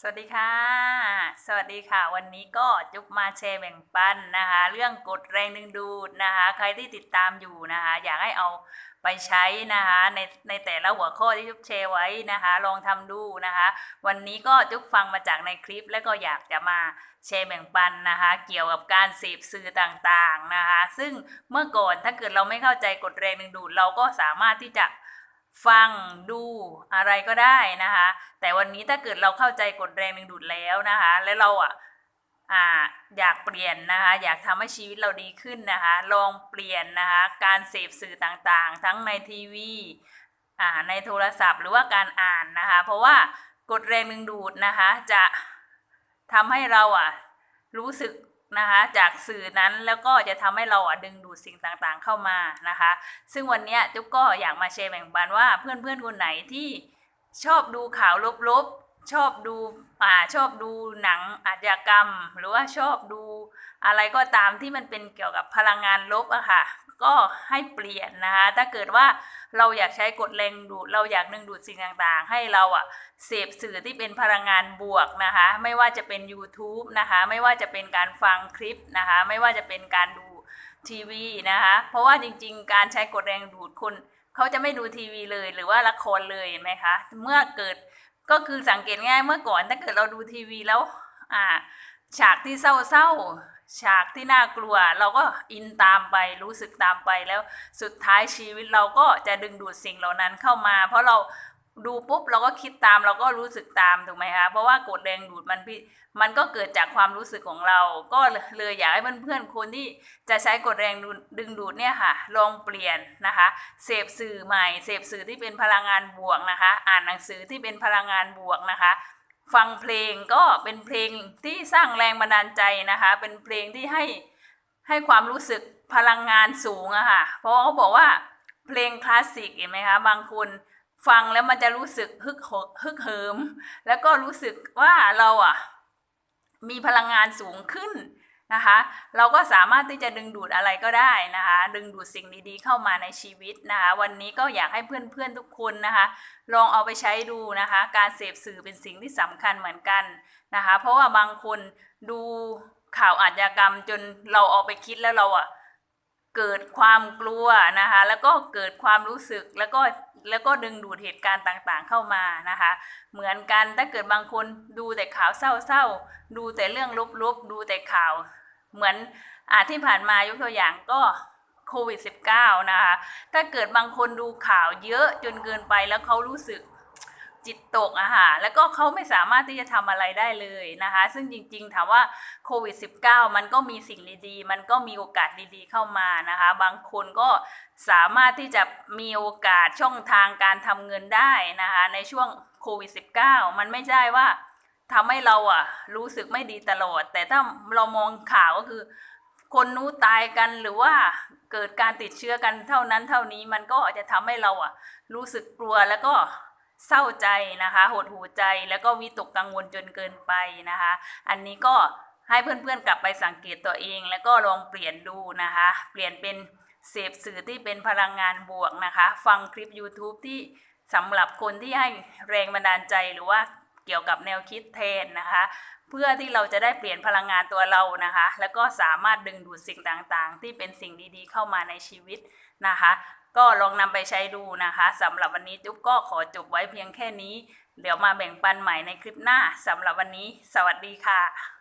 สวัสดีค่ะ สวัสดีค่ะ วันนี้ก็จุกมาแชร์แบ่งปันนะคะ เรื่องกดแรงดึงดูดนะคะ ใครที่ติดตามอยู่นะคะ อยากให้เอาไปใช้นะคะในในแต่ละหัวข้อที่จุกแชร์ไว้นะคะ ลองทำดูนะคะ วันนี้ก็จุกฟังมาจากในคลิป แล้วก็อยากจะมาแชร์แบ่งปันนะคะ เกี่ยวกับการเสพสื่อต่างๆนะคะ ซึ่งเมื่อก่อนถ้าเกิดเราไม่เข้าใจกดแรงดึงดูดเราก็สามารถที่จะ ฟังดูอะไรก็ได้นะคะ แต่วันนี้ถ้าเกิดเราเข้าใจกฎแรงดึงดูดแล้วนะคะ แล้วเราอะอ่าอยากเปลี่ยนนะคะ อยากทำให้ชีวิตเราดีขึ้นนะคะ ลองเปลี่ยนนะคะ การเสพสื่อต่างๆ ทั้งในทีวีอ่าในโทรศัพท์หรือว่าการอ่านนะคะ เพราะว่ากฎแรงดึงดูดนะคะจะทำให้เราอะรู้สึก นะคะจากสื่อนั้นแล้วก็จะทำให้เราอะดึงดูดสิ่งต่างๆเข้ามานะคะ ซึ่งวันนี้จุ๊กก็อยากมาแชร์แบ่งปันว่าเพื่อนๆคนไหนที่ชอบดูข่าวลบๆ ชอบดูอ่าชอบดูหนังอาชญากรรม หรือว่าชอบดูอะไรก็ตามที่มันเป็นเกี่ยวกับพลังงานลบอะค่ะ ก็ให้เปลี่ยนนะคะ ถ้าเกิดว่าเราอยากใช้กฎแรงดูด เราอยากดึงดูดสิ่งต่างๆ ให้เราอะเสพสื่อที่เป็นพลังงานบวกนะคะ ไม่ว่าจะเป็น YouTube นะคะ ไม่ว่าจะเป็นการฟังคลิปนะคะ ไม่ว่าจะเป็นการดูทีวีนะคะ เพราะว่าจริงๆ การใช้กดแรงดูดคนเขาจะไม่ดูทีวีเลยหรือว่าละครเลยเห็นไหมคะ เมื่อเกิด ก็คือสังเกตง่ายเมื่อก่อนถ้าเกิดเราดูทีวีแล้ว อ่า ฉากที่เศร้าๆฉากที่น่ากลัว เราก็อินตามไปรู้สึกตามไปแล้วสุดท้ายชีวิตเราก็จะดึงดูดสิ่งเหล่านั้นเข้ามา เพราะเรา ดูปุ๊บเราก็คิดตามเราก็รู้สึกตามถูกไหมคะเพราะว่ากดแรงดูดมันพี่มันก็เกิดจากความรู้สึกของเรา ก็เลยอยากให้เพื่อนๆคนที่จะใช้กดแรงดึงดูดเนี่ยค่ะ ลองเปลี่ยนนะคะ เสพสื่อใหม่เสพสื่อที่เป็นพลังงานบวกนะคะ อ่านหนังสือที่เป็นพลังงานบวกนะคะ ฟังเพลงก็เป็นเพลงที่สร้างแรงบันดาลใจนะคะ เป็นเพลงที่ให้ให้ความรู้สึกพลังงานสูงอะค่ะเพราะเขาบอกว่าเพลงคลาสสิกเห็นไหมคะบางคน ฟังแล้วมันจะรู้สึกฮึกฮึกเหิม แล้วก็รู้สึกว่าเราอะ มีพลังงานสูงขึ้นนะคะ เราก็สามารถที่จะดึงดูดอะไรก็ได้นะคะ ดึงดูดสิ่งดีๆเข้ามาในชีวิตนะคะ วันนี้ก็อยากให้เพื่อนๆทุกคนนะคะ ลองเอาไปใช้ดูนะคะ การเสพสื่อเป็นสิ่งที่สำคัญเหมือนกันนะคะ เพราะว่าบางคนดูข่าวอาชญากรรมจนเราเอาไปคิดแล้วเราอะ เกิดความกลัวนะคะแล้วก็เกิดความรู้สึกแล้วก็แล้วก็ดึงดูดเหตุการณ์ต่างๆเข้ามานะคะ เหมือนกันถ้าเกิดบางคนดูแต่ข่าวเศร้าๆดูแต่เรื่องลบๆดูแต่ข่าว เหมือนอาที่ผ่านมายกตัวอย่างก็โควิด -19 นะคะ ถ้าเกิดบางคนดูข่าวเยอะจนเกินไปแล้วเขารู้สึก จิตตกอะค่ะแล้วก็เขาไม่สามารถที่จะทำอะไรได้เลยนะคะ ซึ่งจริงๆ ถามว่าโควิด -19 มันก็มีสิ่งดีๆ มันก็มีโอกาสดีๆ เข้ามานะคะ บางคนก็สามารถที่จะมีโอกาสช่องทางการทำเงินได้นะคะ ในช่วงโควิด -19 มันไม่ใช่ว่าทำให้เราอะรู้สึกไม่ดีตลอด แต่ถ้าเรามองข่าวก็คือ คนนู้ตายกันหรือว่าเกิดการติดเชื้อกันเท่านั้นเท่านี้มันก็จะทำให้เราอะรู้สึกกลัวแล้วก็ เศร้าใจนะคะหดหูใจแล้วก็วิตกกังวลจนเกินไปนะคะ อันนี้ก็ให้เพื่อนๆกลับไปสังเกตตัวเอง แล้วก็ลองเปลี่ยนดูนะคะ เปลี่ยนเป็นเสพสื่อที่เป็นพลังงานบวกนะคะ ฟังคลิป YouTube ที่สำหรับคนที่ให้แรงบันดาลใจหรือว่าเกี่ยวกับแนวคิดแทนนะคะ เพื่อที่เราจะได้เปลี่ยนพลังงานตัวเรานะคะ แล้วก็สามารถดึงดูดสิ่งต่างๆ ที่เป็นสิ่งดีๆ เข้ามาในชีวิตนะคะ ก็ลองนำไปใช้ดูนะคะสำหรับวันนี้จุ๊บก็ขอจบไว้เพียงแค่นี้ เดี๋ยวมาแบ่งปันใหม่ในคลิปหน้าสำหรับวันนี้ สวัสดีค่ะ